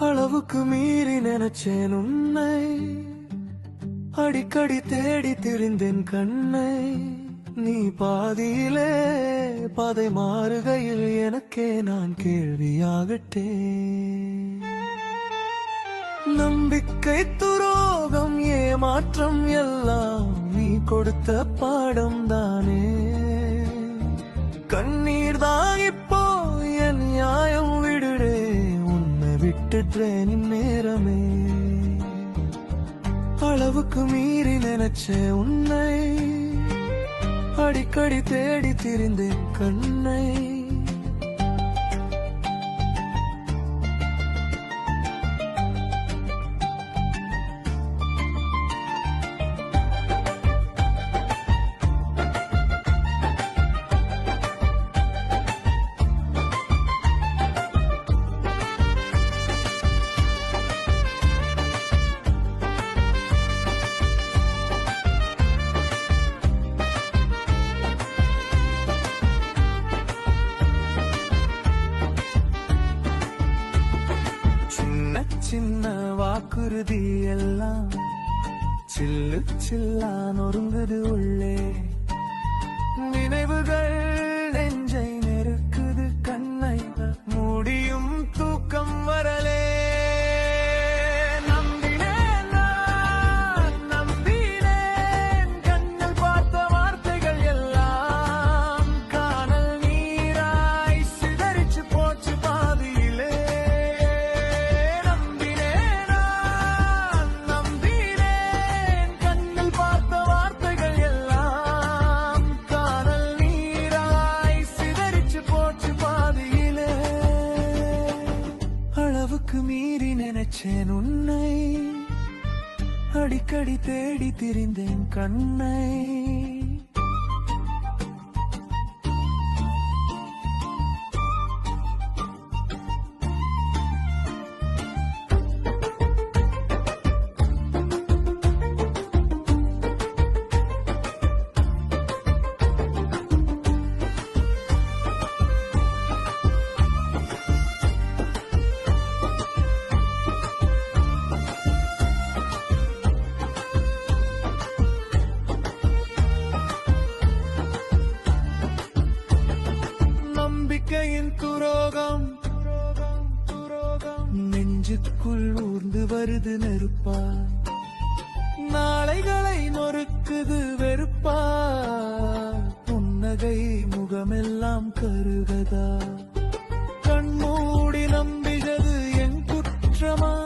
அளவுக்கு மீறி நினைச்சேன் உன்னை. அடிக்கடி தேடி திரிந்தேன் கண்ணை. நீ பாதியிலே பாதை மாறுகையில் எனக்கே நான் கேள்வியாகட்டேன். நம்பிக்கை துரோகம் ஏமாற்றம் எல்லாம் நீ கொடுத்த பாடம் தானே கண்ணீர் தான் விட்டுட்டேன் நேரமே. அளவுக்கு மீறி நினைச்ச உன்னை. அடிக்கடி தேடி திரிந்தேன் கண்ணை. சின்ன வாக்குறுதி எல்லாம் சில்லு சில்லான் ஒருங்குது உள்ளே. நினைவு மீறி நினைச்சேன் உன்னை. அடிக்கடி தேடி திரிந்தேன் கண்ணை. ஊர்ந்து வருது நெருப்பா. நாளைகளை நொறுக்குது வெறுப்பா. புன்னகை முகமெல்லாம் கருகதா. கண்மூடி நம்பியது என் குற்றமா?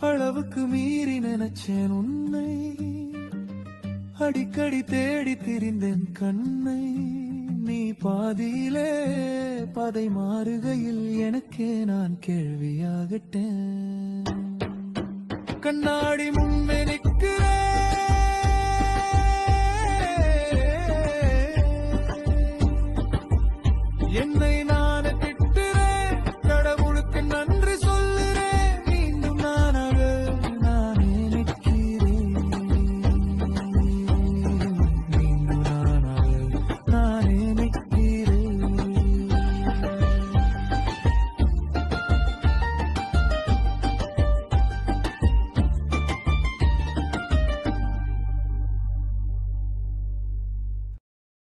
அளவுக்கு மீறி நினைச்சேன் உன்னை. அடிக்கடி தேடி திரிந்தேன் கண்ணை. நீ பாதியிலே பதை மாறுகையில் எனக்கே நான் கேள்வியாகட்டேன். கண்ணாடி முன்னே